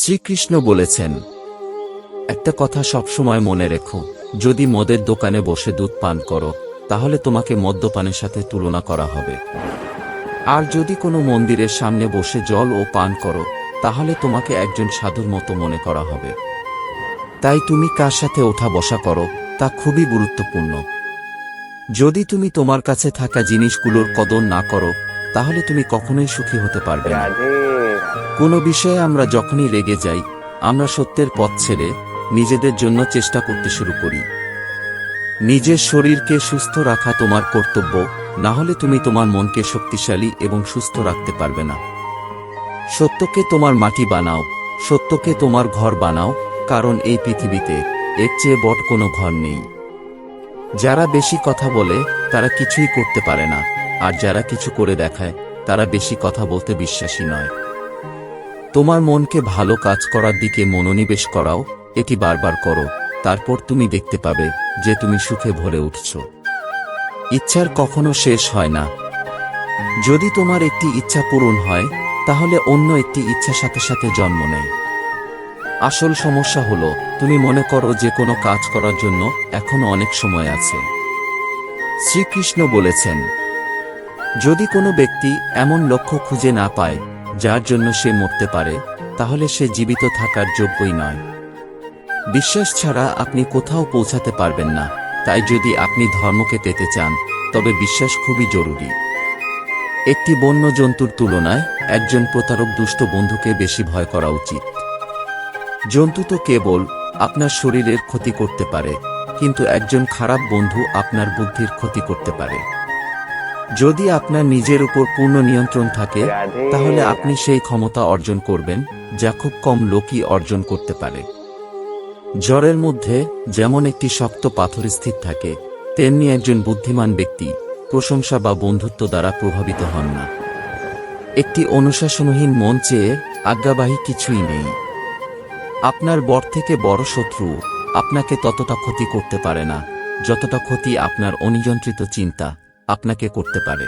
শ্রীকৃষ্ণ বলেছেন, একটা কথা সবসময় মনে রেখো, যদি মদের দোকানে বসে দুধ পান করো, তাহলে তোমাকে মদ্যপানের সাথে তুলনা করা হবে। আর যদি কোনো মন্দিরের সামনে বসে জল ও পান করো, তাহলে তোমাকে একজন সাধুর মতো মনে করা হবে। তাই তুমি কার সাথে ওঠা বসা করো, তা খুবই গুরুত্বপূর্ণ। যদি তুমি তোমার কাছে থাকা জিনিসগুলোর কদর না করো, তাহলে তুমি কখনোই সুখী হতে পারবে না। কোনো বিষয়ে আমরা যখনই রেগে যাই, আমরা সত্যের পথ ছেড়ে নিজেদের জন্য চেষ্টা করতে শুরু করি। নিজের শরীরকে সুস্থ রাখা তোমার কর্তব্য, না হলে তুমি তোমার মনকে শক্তিশালী এবং সুস্থ রাখতে পারবে না। সত্যকে তোমার মাটি বানাও, সত্যকে তোমার ঘর বানাও, কারণ এই পৃথিবীতে এর চেয়ে বট কোনো ঘর নেই। যারা বেশি কথা বলে, তারা কিছুই করতে পারে না, আর যারা কিছু করে দেখায়, তারা বেশি কথা বলতে বিশ্বাসী নয়। তোমার মনকে ভালো কাজ করার দিকে মনোনিবেশ করাও, এটি বারবার করো, তারপর তুমি দেখতে পাবে যে তুমি সুখে ভরে উঠছ। ইচ্ছার কখনো শেষ হয় না। যদি তোমার একটি ইচ্ছা পূরণ হয়, তাহলে অন্য একটি ইচ্ছা সাথে সাথে জন্ম নেয়। আসল সমস্যা হলো, তুমি মনে করো যে কোনো কাজ করার জন্য এখনও অনেক সময় আছে। শ্রীকৃষ্ণ বলেছেন, যদি কোনো ব্যক্তি এমন লক্ষ্য খুঁজে না পায় যার জন্য সে মরতে পারে, তাহলে সে জীবিত থাকার যোগ্যই নয়। বিশ্বাস ছাড়া আপনি কোথাও পৌঁছাতে পারবেন না, তাই যদি আপনি ধর্মকে পেতে চান, তবে বিশ্বাস খুবই জরুরি। একটি বন্য জন্তুর তুলনায় একজন প্রতারক দুষ্ট বন্ধুকে বেশি ভয় করা উচিত। জন্তু তো কেবল আপনার শরীরের ক্ষতি করতে পারে, কিন্তু একজন খারাপ বন্ধু আপনার বুদ্ধির ক্ষতি করতে পারে। যদি আপনার নিজের উপর পূর্ণ নিয়ন্ত্রণ থাকে তাহলে আপনি সেই ক্ষমতা অর্জন করবেন যা খুব কম লোকই অর্জন করতে পারে। জ্বরের মধ্যে যেমন একটি শক্ত পাথর স্থির থাকে তেমনি একজন বুদ্ধিমান ব্যক্তি প্রশংসা বা বন্ধুত্ব দ্বারা প্রভাবিত হন না। একটি অনুশাসনহীন মন চেয়ে আজ্ঞাবাহী কিছুই নেই। আপনার বর থেকে বড় শত্রু আপনাকে ততটা ক্ষতি করতে পারে না যতটা ক্ষতি আপনার অনিয়ন্ত্রিত চিন্তা আপনাকে করতে পারে।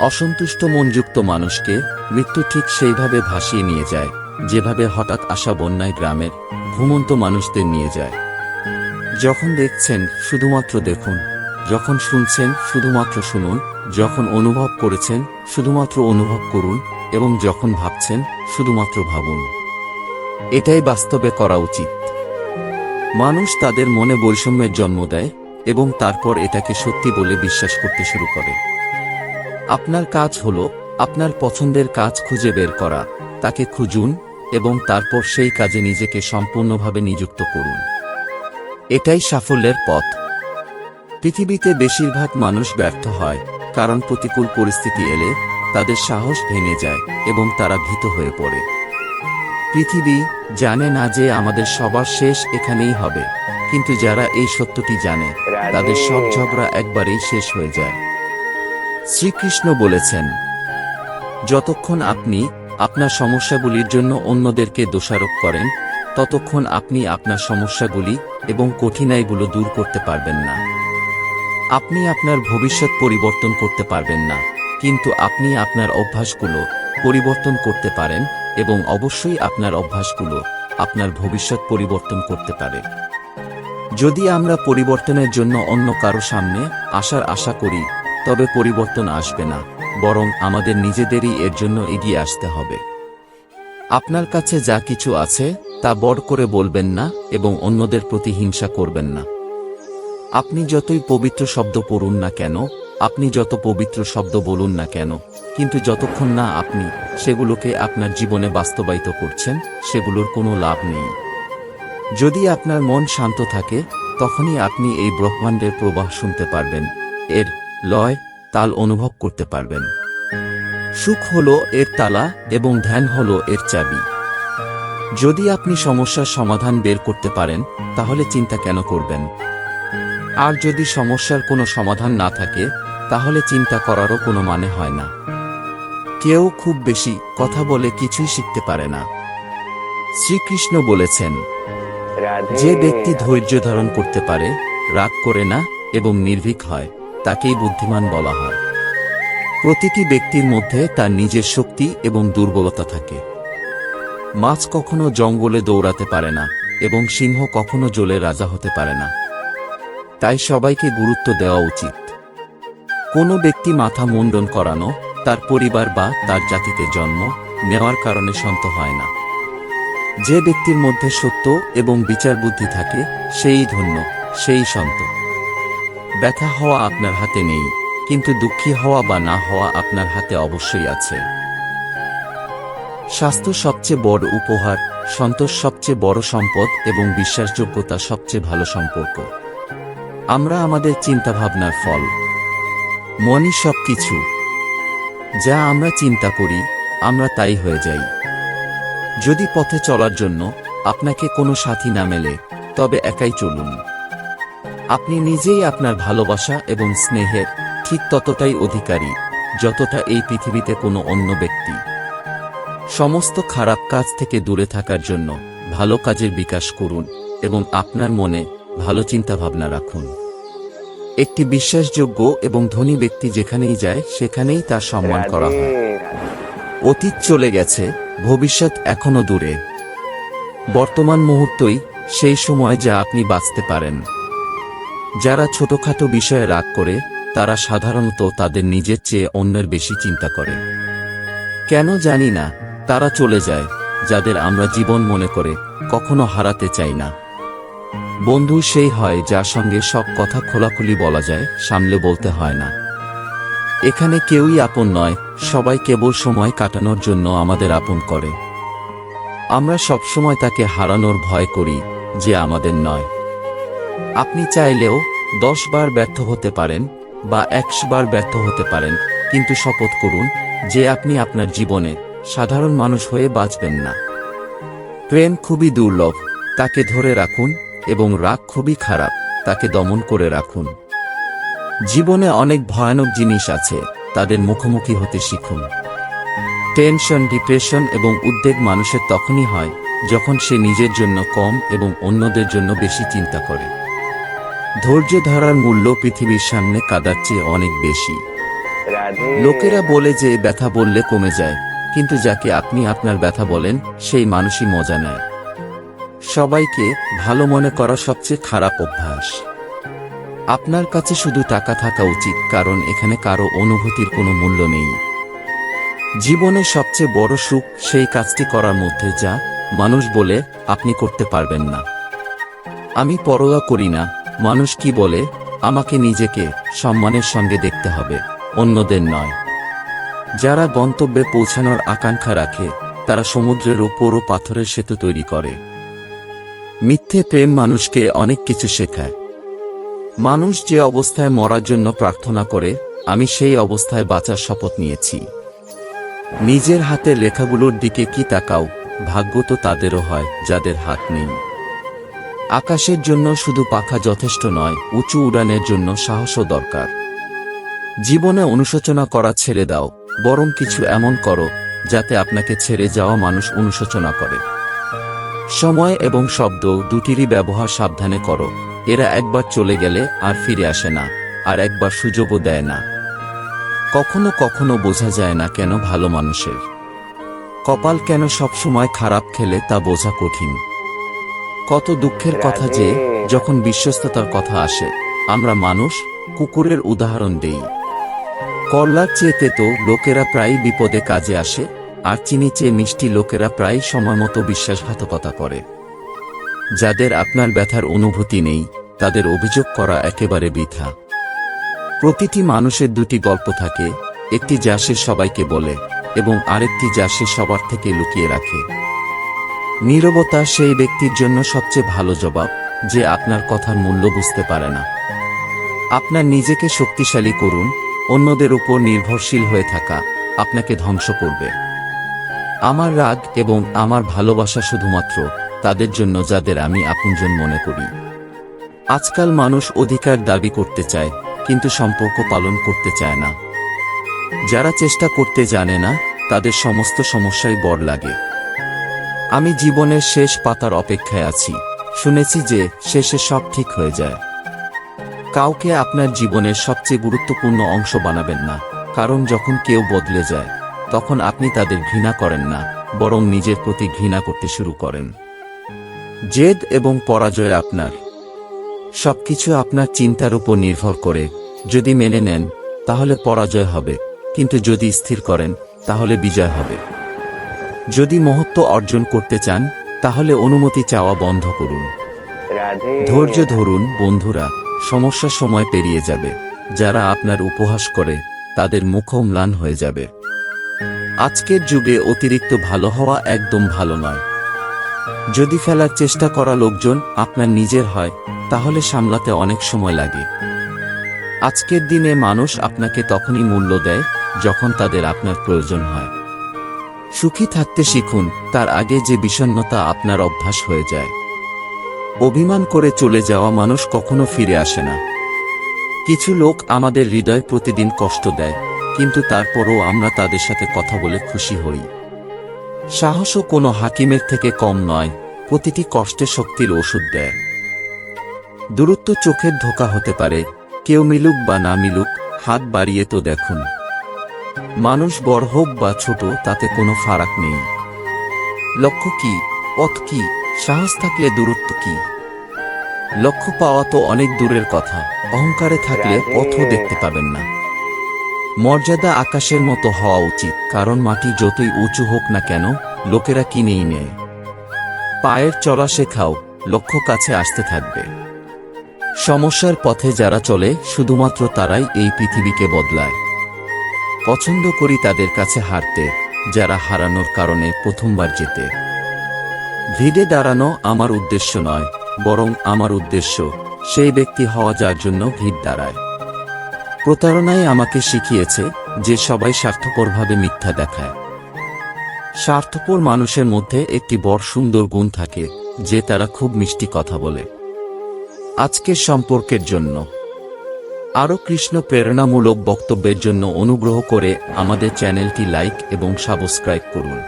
অসন্তুষ্ট মনযুক্ত মানুষকে মৃত্যু ঠিক সেইভাবে ভাসিয়ে নিয়ে যায়, যেভাবে হঠাৎ আসা বন্যায় গ্রামের ঘুমন্ত মানুষদের নিয়ে যায়। যখন দেখছেন শুধুমাত্র দেখুন, যখন শুনছেন শুধুমাত্র শুনুন, যখন অনুভব করেছেন শুধুমাত্র অনুভব করুন এবং যখন ভাবছেন শুধুমাত্র ভাবুন। এটাই বাস্তবে করা উচিত। মানুষ তাদের মনে বৈষম্যের জন্ম দেয় এবং তারপর এটাকে সত্যি বলে বিশ্বাস করতে শুরু করে। আপনার কাজ হল, আপনার পছন্দের কাজ খুঁজে বের করা, তাকে খুঁজুন, এবং তারপর সেই কাজে নিজেকে সম্পূর্ণভাবে নিযুক্ত করুন। এটাই সাফল্যের পথ। পৃথিবীতে বেশিরভাগ মানুষ ব্যর্থ হয়, কারণ প্রতিকূল পরিস্থিতি এলে তাদের সাহস ভেঙে যায় এবং তারা ভীত হয়ে পড়ে। পৃথিবী জানে না যে আমাদের সবার শেষ এখানেই হবে। কিন্তু যারা এই সত্যটি জানে তাদের সব ঝগড়া একবারেই শেষ হয়ে যায়। শ্রীকৃষ্ণ বলেছেন যতক্ষণ আপনি আপনার সমস্যাগুলির জন্য অন্যদেরকে দোষারোপ করেন ততক্ষণ আপনি আপনার সমস্যাগুলি এবং কঠিনাইগুলো দূর করতে পারবেন না। আপনি আপনার ভবিষ্যৎ পরিবর্তন করতে পারবেন না কিন্তু আপনি আপনার অভ্যাসগুলো পরিবর্তন করতে পারেন এবং অবশ্যই আপনার অভ্যাসগুলো আপনার ভবিষ্যৎ পরিবর্তন করতে পারে। যদি আমরা পরিবর্তনের জন্য অন্য কারও সামনে আসার আশা করি, তবে পরিবর্তন আসবে না, বরং আমাদের নিজেদেরই এর জন্য এগিয়ে আসতে হবে। আপনার কাছে যা কিছু আছে, তা বড় করে বলবেন না এবং অন্যদের প্রতি হিংসা করবেন না। আপনি যতই পবিত্র শব্দ পড়ুন না কেন, আপনি যত পবিত্র শব্দ বলুন না কেন, কিন্তু যতক্ষণ না আপনি সেগুলোকে আপনার জীবনে বাস্তবায়িত করছেন, সেগুলোর কোনো লাভ নেই। যদি আপনার মন শান্ত থাকে, তখনই আপনি এই ব্রহ্মাণ্ডের প্রবাহ শুনতে পারবেন। এর লয় তাল অনুভব করতে পারবেন। সুখ হল এর তালা এবং ধ্যান হল এর চাবি। যদি আপনি সমস্যার সমাধান বের করতে পারেন, তাহলে চিন্তা কেন করবেন? আর যদি সমস্যার কোনো সমাধান না থাকে, তাহলে চিন্তা করারও কোনো মানে হয় না। কেউ খুব বেশি কথা বলে কিছুই শিখতে পারে না। শ্রীকৃষ্ণ বলেছেন যে ব্যক্তি ধৈর্য ধারণ করতে পারে, রাগ করে না এবং নির্ভীক হয়, তাকেই বুদ্ধিমান বলা হয়। প্রতিটি ব্যক্তির মধ্যে তার নিজের শক্তি এবং দুর্বলতা থাকে। মাছ কখনো জঙ্গলে দৌড়াতে পারে না এবং সিংহ কখনো জলে রাজা হতে পারে না। তাই সবাইকে গুরুত্ব দেওয়া উচিত। কোনো ব্যক্তি মাথা মুন্ডন করানো, তার পরিবার বা তার জাতিতে জন্ম নেওয়ার কারণে সন্ত হয় না। যে ব্যক্তির মধ্যে সত্য এবং বিচার বুদ্ধি থাকে, সেই ধন্য, সেই সন্ত ব্যথা হওয়া আপনার হাতে নেই, কিন্তু দুঃখী হওয়া বা না হওয়া আপনার হাতে অবশ্যই আছে। স্বাস্থ্য সবচেয়ে বড় উপহার, সন্তোষ সবচেয়ে বড় সম্পদ এবং বিশ্বাসযোগ্যতা সবচেয়ে ভালো সম্পর্ক। আমরা আমাদের চিন্তাভাবনার ফল। মনই সব কিছু যা আমরা চিন্তা করি, আমরা তাই হয়ে যাই। যদি পথে চলার জন্য আপনাকে কোনো সাথী না মেলে, তবে একাই চলুন। আপনি নিজেই আপনার ভালোবাসা এবং স্নেহের ঠিক ততটাই অধিকারী, যতটা এই পৃথিবীতে কোনো অন্য ব্যক্তি। সমস্ত খারাপ কাজ থেকে দূরে থাকার জন্য ভালো কাজের বিকাশ করুন এবং আপনার মনে ভালো চিন্তাভাবনা রাখুন। একটি বিশ্বাসযোগ্য এবং ধনী ব্যক্তি যেখানেই যায়, সেখানেই তার সম্মান করা হয়। অতীত চলে গেছে, ভবিষ্যৎ এখনও দূরে। বর্তমান মুহূর্তই সেই সময় যা আপনি বাঁচতে পারেন। যারা ছোটখাটো বিষয়ে রাগ করে, তারা সাধারণত তাদের নিজের চেয়ে অন্যের বেশি চিন্তা করে। কেন জানি না, তারা চলে যায়, যাদের আমরা জীবন মনে করে কখনো হারাতে চাই না। বন্ধু সেই হয় যার সঙ্গে সব কথা খোলাখুলি বলা যায়, সামলে বলতে হয় না। এখানে কেউই আপন নয় সবাই কেবল সময় কাটানোর জন্য আমাদের আপন করে। আমরা সবসময় তাকে হারানোর ভয় করি, যে আমাদের নয়। আপনি চাইলেও দশ বার ব্যর্থ হতে পারেন বা একশো বার ব্যর্থ হতে পারেন, কিন্তু শপথ করুন যে আপনি আপনার জীবনে সাধারণ মানুষ হয়ে বাঁচবেন না। প্রেম খুবই দুর্লভ, তাকে ধরে রাখুন এবং রাগ খুবই খারাপ, তাকে দমন করে রাখুন। জীবনে অনেক ভয়ানক জিনিস আছে তাদের মুখোমুখি হতে শিখুন। টেনশন ডিপ্রেশন এবং উদ্বেগ মানুষের তখনই হয় যখন সে নিজের জন্য কম এবং অন্যদের জন্য বেশি চিন্তা করে। ধৈর্য ধরার মূল্য পৃথিবীর সামনে কাদার চেয়ে অনেক বেশি। লোকেরা বলে যে ব্যথা বললে কমে যায়। কিন্তু যাকে আপনি আপনার ব্যথা বলেন সেই মানুষই মজা নেয়। সবাইকে ভালো মনে করা সবচেয়ে খারাপ অভ্যাস। আপনার কাছে শুধু টাকা থাকা উচিত, কারণ এখানে কারও অনুভূতির কোনো মূল্য নেই। জীবনে সবচেয়ে বড় সুখ সেই কাজটি করার মধ্যে যা মানুষ বলে আপনি করতে পারবেন না। আমি পরোয়া করি না, মানুষ কি বলে? আমাকে নিজেকে সম্মানের সঙ্গে দেখতে হবে, অন্যদের নয়। যারা গন্তব্যে পৌঁছানোর আকাঙ্ক্ষা রাখে, তারা সমুদ্রের ওপর ও পাথরের সেতু তৈরি করে। মিথ্যে প্রেম মানুষকে অনেক কিছু শেখায়। মানুষ যে অবস্থায় মরার জন্য প্রার্থনা করে, আমি সেই অবস্থায় বাঁচার শপথ নিয়েছি। নিজের হাতের লেখাগুলোর দিকে কি তাকাও, ভাগ্য তো তাদেরও হয়, যাদের হাত নেই। আকাশের জন্য শুধু পাখা যথেষ্ট নয়, উঁচু উড়ানের জন্য সাহসও দরকার। জীবনে অনুশোচনা করা ছেড়ে দাও, বরং কিছু এমন করো, যাতে আপনাকে ছেড়ে যাওয়া মানুষ অনুশোচনা করে। সময় এবং শব্দ দুটিরই ব্যবহার সাবধানে করো। এরা একবার চলে গেলে আর ফিরে আসে না, আর একবার সুযোগও দেয় না। কখনো কখনো বোঝা যায় না কেন ভালো মানুষের। কপাল কেন সবসময় খারাপ খেলে তা বোঝা কঠিন। কত দুঃখের কথা যে, যখন বিশ্বস্ততার কথা আসে, আমরা মানুষ কুকুরের উদাহরণ দেই। করলার চেয়ে তেতো লোকেরা প্রায় বিপদে কাজে আসে, আর চিনি চেয়ে মিষ্টি লোকেরা প্রায় সময়মতো বিশ্বাসঘাতকতা করে। যাদের আপনার ব্যথার অনুভূতি নেই, তাদের অভিযোগ করা একেবারে বৃথা। প্রতিটি মানুষের দুটি গল্প থাকে, একটি যা সে সবাইকে বলে এবং আরেকটি যা সে সবার থেকে লুকিয়ে রাখে। নীরবতা সেই ব্যক্তির জন্য সবচেয়ে ভালো জবাব, যে আপনার কথার মূল্য বুঝতে পারে না। আপনার নিজেকে শক্তিশালী করুন, অন্যদের উপর নির্ভরশীল হয়ে থাকা আপনাকে ধ্বংস করবে। আমার রাগ এবং আমার ভালোবাসা শুধুমাত্র তাদের জন্য যাদের আমি আপনজন মনে করি। আজকাল মানুষ অধিকার দাবি করতে চায়, কিন্তু সম্পর্ক পালন করতে চায় না। যারা চেষ্টা করতে জানে না, তাদের সমস্ত সমস্যাই বড় লাগে। আমি জীবনের শেষ পাতার অপেক্ষায় আছি, শুনেছি যে শেষে সব ঠিক হয়ে যায়। কাউকে আপনার জীবনের সবচেয়ে গুরুত্বপূর্ণ অংশ বানাবেন না, কারণ যখন কেউ বদলে যায়, তখন আপনি তাদের ঘৃণা করেন না, বরং নিজের প্রতি ঘৃণা করতে শুরু করেন। জেদ এবং পরাজয় আপনার। সবকিছু আপনার চিন্তার উপর নির্ভর করে। যদি মেনে নেন তাহলে পরাজয় হবে। কিন্তু যদি স্থির করেন তাহলে বিজয় হবে। যদি মহত্ব অর্জন করতে চান তাহলে অনুমতি চাওয়া বন্ধ করুন। ধৈর্য ধরুন বন্ধুরা। সমস্যার সময় পেরিয়ে যাবে। যারা আপনার উপহাস করে তাদের মুখও ম্লান হয়ে যাবে। আজকের যুগে অতিরিক্ত ভালো হওয়া একদম ভালো নয়। যদি ফেলার চেষ্টা করা লোকজন আপনার নিজের হয়, তাহলে সামলাতে অনেক সময় লাগে। আজকের দিনে মানুষ আপনাকে তখনই মূল্য দেয়, যখন তাদের আপনার প্রয়োজন হয়। সুখী থাকতে শিখুন, তার আগে যে বিষণ্ণতা আপনার অভ্যাস হয়ে যায়। অভিমান করে চলে যাওয়া মানুষ কখনো ফিরে আসে না। কিছু লোক আমাদের হৃদয় প্রতিদিন কষ্ট দেয়, কিন্তু তারপরও আমরা তাদের সাথে কথা বলে খুশি হই। সাহসও কোনো হাকিমের থেকে কম নয়, প্রতিটি কষ্টে শক্তির ওষুধ দেয়। দূরত্ব চোখের ধোকা হতে পারে, কেউ মিলুক বা না মিলুক, হাত বাড়িয়ে তো দেখুন। মানুষ বড় হোক বা ছোট, তাতে কোনো ফারাক নেই। লক্ষ্য কি, পথ কি, সাহস থাকলে দূরত্ব কি? লক্ষ্য পাওয়া তো অনেক দূরের কথা, অহংকারে থাকলে পথও দেখতে পাবেন না। মর্যাদা আকাশের মতো হওয়া উচিত, কারণ মাটি যতই উঁচু হোক না কেন, লোকেরা কিনেই নেয়। পায়ের চলা শেখাও, লক্ষ্য কাছে আসতে থাকবে। সমস্যার পথে যারা চলে, শুধুমাত্র তারাই এই পৃথিবীকে বদলায়। পছন্দ করি তাদের কাছে হারতে, যারা হারানোর কারণে প্রথমবার যেতে ভিড়ে দাঁড়ানো আমার উদ্দেশ্য নয়, বরং আমার উদ্দেশ্য, সেই ব্যক্তি হওয়া যার জন্য ভিড় দাঁড়ায়। প্রতারণাই আমাকে শিখিয়েছে যে সবাই স্বার্থপরভাবে মিথ্যা দেখায়। স্বার্থপর মানুষের মধ্যে একটি বড় সুন্দর গুণ থাকে, যে তারা খুব মিষ্টি কথা বলে। আজকের সম্পর্কের জন্য। আরও কৃষ্ণ প্রেরণামূলক বক্তব্যের জন্য অনুগ্রহ করে আমাদের চ্যানেলটি লাইক এবং সাবস্ক্রাইব করুন।